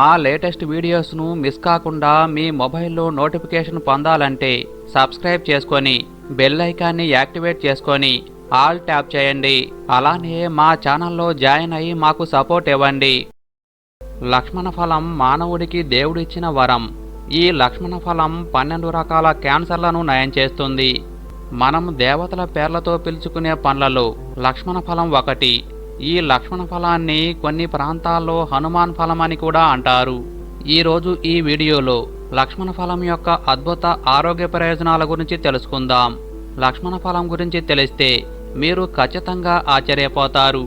మా latest వీడియోస్ను miss కాకుండా మీ మొబైల్లో నోటిఫికేషన్ పొందాలంటే సబ్స్క్రైబ్ చేసుకొని బెల్ ఐకాన్ని యాక్టివేట్ చేసుకొని ఆల్ ట్యాప్ చేయండి. అలానే మా ఛానల్లో జాయిన్ అయ్యి మాకు సపోర్ట్ ఇవ్వండి. లక్ష్మణ ఫలం మానవుడికి దేవుడిచ్చిన వరం. ఈ లక్ష్మణ ఫలం పన్నెండు రకాల క్యాన్సర్లను నయం చేస్తుంది. మనం దేవతల పేర్లతో పిలుచుకునే పండ్లలో లక్ష్మణ ఫలం ఒకటి. ఈ లక్ష్మణ ఫలాన్ని కొన్ని ప్రాంతాల్లో హనుమాన్ ఫలం అని కూడా అంటారు. ఈరోజు ఈ వీడియోలో లక్ష్మణ ఫలం యొక్క అద్భుత ఆరోగ్య ప్రయోజనాల గురించి తెలుసుకుందాం. లక్ష్మణ ఫలం గురించి తెలిస్తే మీరు ఖచ్చితంగా ఆశ్చర్యపోతారు.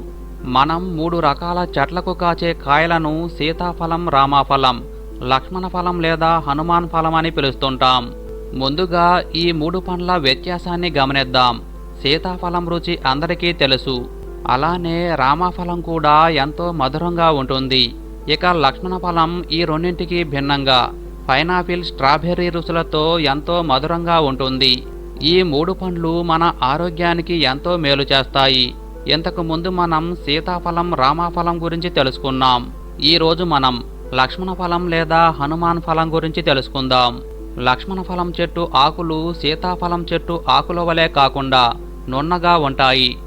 మనం మూడు రకాల చెట్లకు కాచే కాయలను సీతాఫలం రామాఫలం లక్ష్మణ ఫలం లేదా హనుమాన్ ఫలం అని పిలుస్తుంటాం. ముందుగా ఈ మూడు పండ్ల వ్యత్యాసాన్ని గమనిద్దాం. సీతాఫలం రుచి అందరికీ తెలుసు. అలానే రామఫలం కూడా ఎంతో మధురంగా ఉంటుంది. ఇక లక్ష్మణ ఫలం ఈ రెండింటికి భిన్నంగా. పైనాపిల్ స్ట్రాబెర్రీ రుచులతో ఎంతో మధురంగా ఉంటుంది. ఈ మూడు పండ్లు మన ఆరోగ్యానికి ఎంతో మేలు చేస్తాయి. ఇంతకు ముందు మనం సీతాఫలం రామాఫలం గురించి తెలుసుకున్నాం. ఈరోజు మనం లక్ష్మణ ఫలం లేదా హనుమాన్ ఫలం గురించి తెలుసుకుందాం. లక్ష్మణ ఫలం చెట్టు ఆకులు సీతాఫలం చెట్టు ఆకుల వలె కాకుండా నున్నగా ఉంటాయి.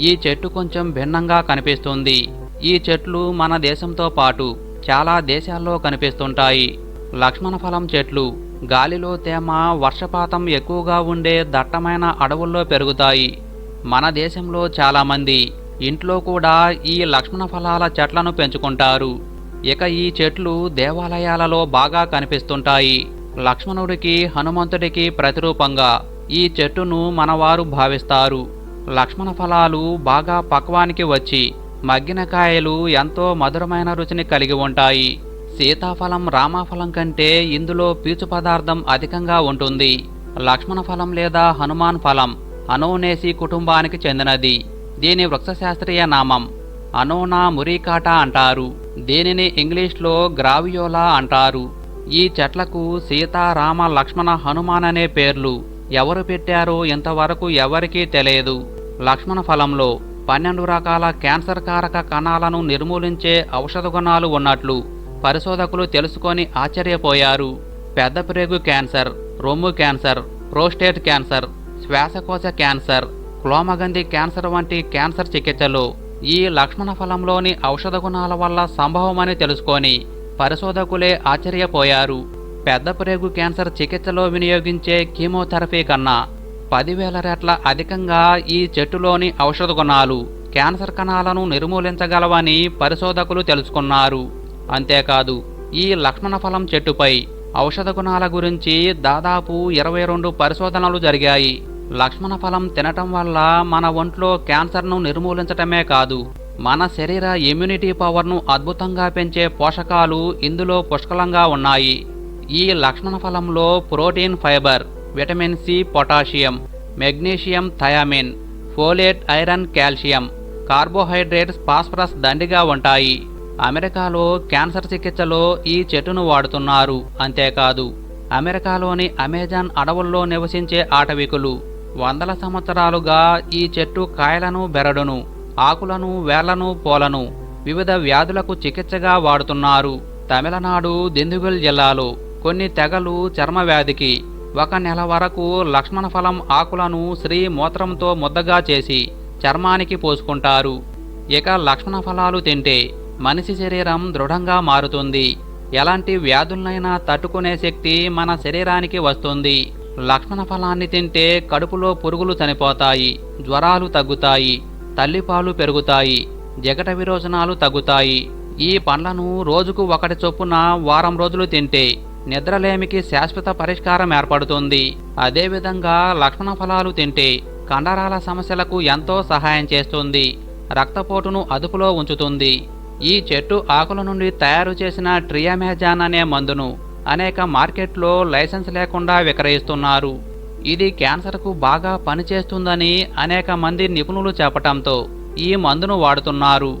ఈ చెట్టు కొంచెం భిన్నంగా కనిపిస్తుంది. ఈ చెట్లు మన దేశంతో పాటు చాలా దేశాల్లో కనిపిస్తుంటాయి. లక్ష్మణ ఫలం చెట్లు గాలిలో తేమ వర్షపాతం ఎక్కువగా ఉండే దట్టమైన అడవుల్లో పెరుగుతాయి. మన దేశంలో చాలామంది ఇంట్లో కూడా ఈ లక్ష్మణ ఫలాల చెట్లను పెంచుకుంటారు. ఇక ఈ చెట్లు దేవాలయాలలో బాగా కనిపిస్తుంటాయి. లక్ష్మణుడికి హనుమంతుడికి ప్రతిరూపంగా ఈ చెట్టును మనవారు భావిస్తారు. లక్ష్మణ ఫలాలు బాగా పక్వానికి వచ్చి మగ్గిన కాయలు ఎంతో మధురమైన రుచిని కలిగి ఉంటాయి. సీతాఫలం రామాఫలం కంటే ఇందులో పీచు పదార్థం అధికంగా ఉంటుంది. లక్ష్మణ ఫలం లేదా హనుమాన్ ఫలం అనోనేసి కుటుంబానికి చెందినది. దీని వృక్షశాస్త్రీయ నామం అనోనా మురికాటా అంటారు. దీనిని ఇంగ్లీష్లో గ్రావియోలా అంటారు. ఈ చెట్లకు సీత రామ లక్ష్మణ హనుమాన్ అనే పేర్లు ఎవరు పెట్టారో ఇంతవరకు ఎవరికీ తెలియదు. లక్ష్మణ ఫలంలో పన్నెండు రకాల క్యాన్సర్ కారక కణాలను నిర్మూలించే ఔషధ గుణాలు ఉన్నట్లు పరిశోధకులు తెలుసుకొని ఆశ్చర్యపోయారు. పెద్ద ప్రేగు క్యాన్సర్ రొమ్ము క్యాన్సర్ ప్రోస్టేట్ క్యాన్సర్ శ్వాసకోశ క్యాన్సర్ క్లోమగంధి క్యాన్సర్ వంటి క్యాన్సర్ చికిత్సలో ఈ లక్ష్మణ ఫలంలోని ఔషధ గుణాల వల్ల సంభవమని తెలుసుకొని పరిశోధకులే ఆశ్చర్యపోయారు. పెద్ద ప్రేగు క్యాన్సర్ చికిత్సలో వినియోగించే కీమోథెరపీ కన్నా పదివేల రెట్ల అధికంగా ఈ చెట్టులోని ఔషధ గుణాలు క్యాన్సర్ కణాలను నిర్మూలించగలవని పరిశోధకులు తెలుసుకున్నారు. అంతేకాదు ఈ లక్ష్మణ ఫలం చెట్టుపై ఔషధ గుణాల గురించి దాదాపు ఇరవై రెండు పరిశోధనలు జరిగాయి. లక్ష్మణ ఫలం తినటం వల్ల మన ఒంట్లో క్యాన్సర్ను నిర్మూలించటమే కాదు మన శరీర ఇమ్యూనిటీ పవర్ను అద్భుతంగా పెంచే పోషకాలు ఇందులో పుష్కలంగా ఉన్నాయి. ఈ లక్ష్మణ ఫలంలో protein fibre vitamin C potassium magnesium thiamine folate iron calcium carbohydrates phosphorus దండిగా ఉంటాయి. అమెరికాలో క్యాన్సర్ చికిత్సలో ఈ చెట్టును వాడుతున్నారు. అంతేకాదు అమెరికాలోని అమెజాన్ అడవుల్లో నివసించే ఆటవికులు వందల సంవత్సరాలుగా ఈ చెట్టు కాయలను బెరడును ఆకులను వేళ్ళను పూలను వివిధ వ్యాధులకు చికిత్సగా వాడుతున్నారు. తమిళనాడు దిందుగల్ జిల్లాలో కొన్ని తెగలు చర్మ వ్యాధికి ఒక నెల వరకు లక్ష్మణ ఫలం ఆకులను శ్రీ మూత్రంతో ముద్దగా చేసి చర్మానికి పోసుకుంటారు. ఇక లక్ష్మణ ఫలాలు తింటే మనిషి శరీరం దృఢంగా మారుతుంది. ఎలాంటి వ్యాధులనైనా తట్టుకునే శక్తి మన శరీరానికి వస్తుంది. లక్ష్మణ ఫలాన్ని తింటే కడుపులో పురుగులు చనిపోతాయి జ్వరాలు తగ్గుతాయి తల్లిపాలు పెరుగుతాయి జగట విరోచనాలు తగ్గుతాయి. ఈ పండ్లను రోజుకు ఒకటి చొప్పున వారం రోజులు తింటే నిద్రలేమికి శాశ్వత పరిష్కారం ఏర్పడుతుంది. అదేవిధంగా లక్షణ ఫలాలు తింటే కండరాల సమస్యలకు ఎంతో సహాయం చేస్తుంది. రక్తపోటును అదుపులో ఉంచుతుంది. ఈ చెట్టు ఆకుల నుండి తయారు చేసిన ట్రియామెజాన్ అనే మందును అనేక మార్కెట్లో లైసెన్స్ లేకుండా విక్రయిస్తున్నారు. ఇది క్యాన్సర్కు బాగా పనిచేస్తుందని అనేక మంది నిపుణులు చెప్పటంతో ఈ మందును వాడుతున్నారు.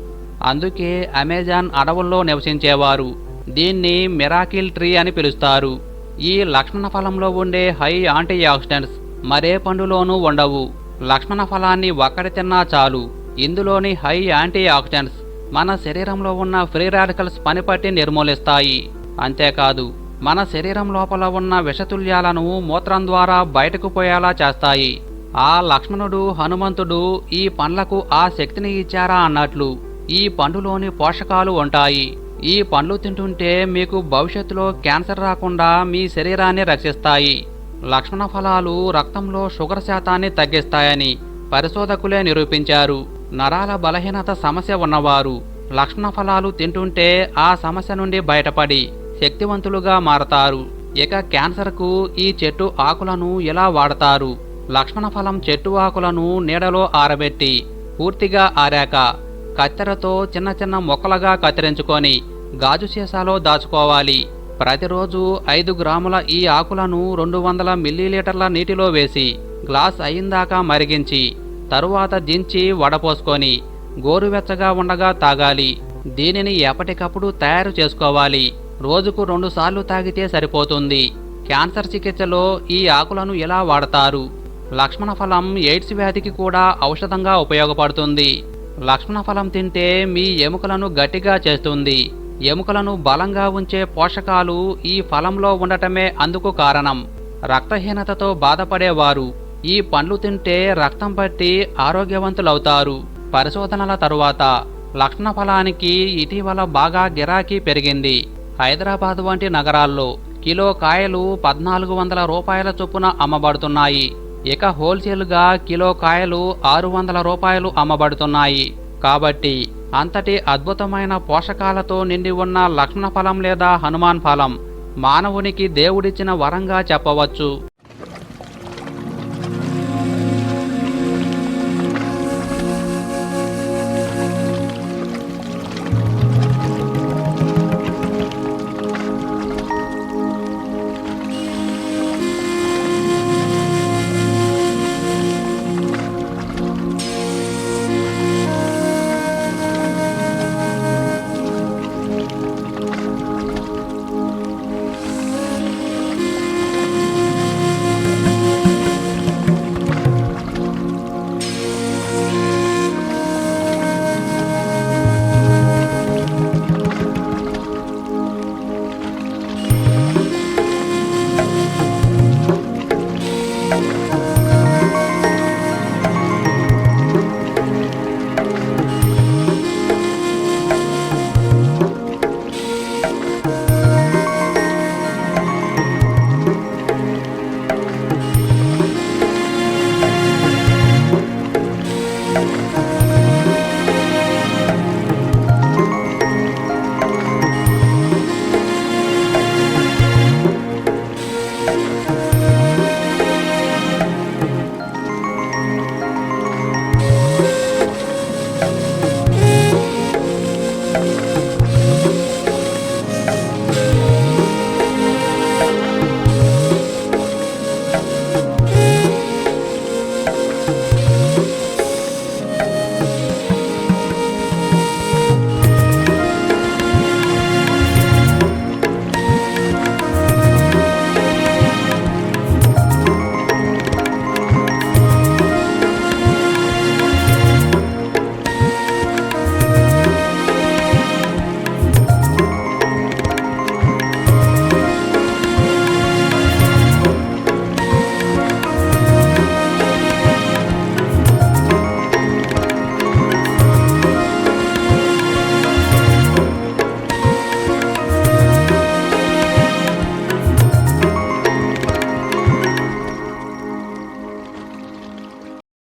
అందుకే అమెజాన్ అడవుల్లో నివసించేవారు. దీన్ని మిరాకిల్ ట్రీ అని పిలుస్తారు. ఈ లక్ష్మణ ఫలంలో ఉండే హై యాంటీ ఆక్సిడెంట్స్ మరే పండులోనూ ఉండవు. లక్ష్మణ ఫలాన్ని ఒక్కడి తిన్నా చాలు. ఇందులోని హై యాంటీ ఆక్సిడెంట్స్ మన శరీరంలో ఉన్న ఫ్రీ రాడికల్స్ పనిపట్టి నిర్మూలిస్తాయి. అంతేకాదు మన శరీరం లోపల ఉన్న విషతుల్యాలను మూత్రం ద్వారా బయటకు పోయేలా చేస్తాయి. ఆ లక్ష్మణుడు హనుమంతుడు ఈ పండ్లకు ఆ శక్తిని ఇచ్చారా అన్నట్లు ఈ పండులోని పోషకాలు ఉంటాయి. ఈ పండ్లు తింటుంటే మీకు భవిష్యత్తులో క్యాన్సర్ రాకుండా మీ శరీరాన్ని రక్షిస్తాయి. లక్ష్మణ ఫలాలు రక్తంలో షుగర్ శాతాన్ని తగ్గిస్తాయని పరిశోధకులే నిరూపించారు. నరాల బలహీనత సమస్య ఉన్నవారు లక్ష్మణ ఫలాలు తింటుంటే ఆ సమస్య నుండి బయటపడి శక్తివంతులుగా మారతారు. ఇక క్యాన్సర్కు ఈ చెట్టు ఆకులను ఎలా వాడతారు? లక్ష్మణ ఫలం చెట్టు ఆకులను నీడలో ఆరబెట్టి పూర్తిగా ఆరాక కత్తెరతో చిన్న చిన్న మొక్కలుగా కత్తిరించుకొని గాజు సీసాలో దాచుకోవాలి. ప్రతిరోజు ఐదు గ్రాముల ఈ ఆకులను రెండు వందల మిల్లీలీటర్ల నీటిలో వేసి గ్లాస్ అయిందాకా మరిగించి తరువాత దించి వడపోసుకొని గోరువెచ్చగా ఉండగా తాగాలి. దీనిని ఎప్పటికప్పుడు తయారు చేసుకోవాలి. రోజుకు రెండుసార్లు తాగితే సరిపోతుంది. క్యాన్సర్ చికిత్సలో ఈ ఆకులను ఎలా వాడతారు? లక్ష్మణ ఫలం ఎయిడ్స్ వ్యాధికి కూడా ఔషధంగా ఉపయోగపడుతుంది. లక్ష్మణ ఫలం తింటే మీ ఎముకలను గట్టిగా చేస్తుంది. ఎముకలను బలంగా ఉంచే పోషకాలు ఈ ఫలంలో ఉండటమే అందుకు కారణం. రక్తహీనతతో బాధపడేవారు. ఈ పండ్లు తింటే రక్తం పట్టి ఆరోగ్యవంతులవుతారు. పరిశోధనల తరువాత లక్ష్మణ ఫలానికి ఇటీవల బాగా గిరాకీ పెరిగింది. హైదరాబాద్ వంటి నగరాల్లో కిలో కాయలు పద్నాలుగు వందల రూపాయల చొప్పున అమ్మబడుతున్నాయి. ఇక హోల్సేల్గా కిలో కాయలు ఆరు వందల రూపాయలు అమ్మబడుతున్నాయి. కాబట్టి అంతటి అద్భుతమైన పోషకాలతో నిండి ఉన్న లక్ష్మణ ఫలం లేదా హనుమాన్ ఫలం మానవునికి దేవుడిచ్చిన వరంగా చెప్పవచ్చు.